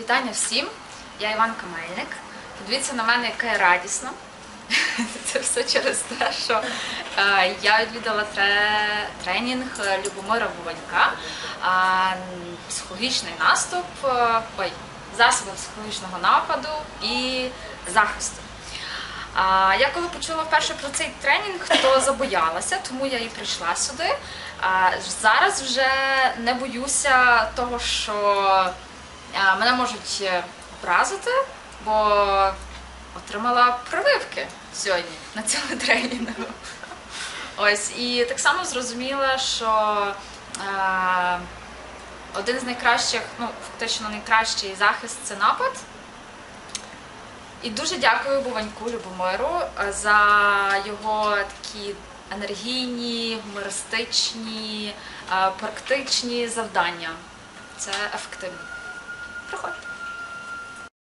Вітання всім! Я Іван Камельник. Подивіться на мене, яка я радісна. Це все через те, що е, я відвідала тренінг Любомира Буванька, психологічний наступ, е, ой, засоби психологічного нападу і захисту. Я коли почула вперше про цей тренінг, то забоялася, тому я і прийшла сюди. Зараз вже не боюся того, що мене можуть е, образити, бо отримала прививки сьогодні на цьому тренінгу. Ось і так само зрозуміла, що е, один з найкращих, ну фактично найкращий захист це напад. І дуже дякую Буваньку Любомиру е, за його такі енергійні, гумористичні, е, практичні завдання. Це ефективно. Проходьте.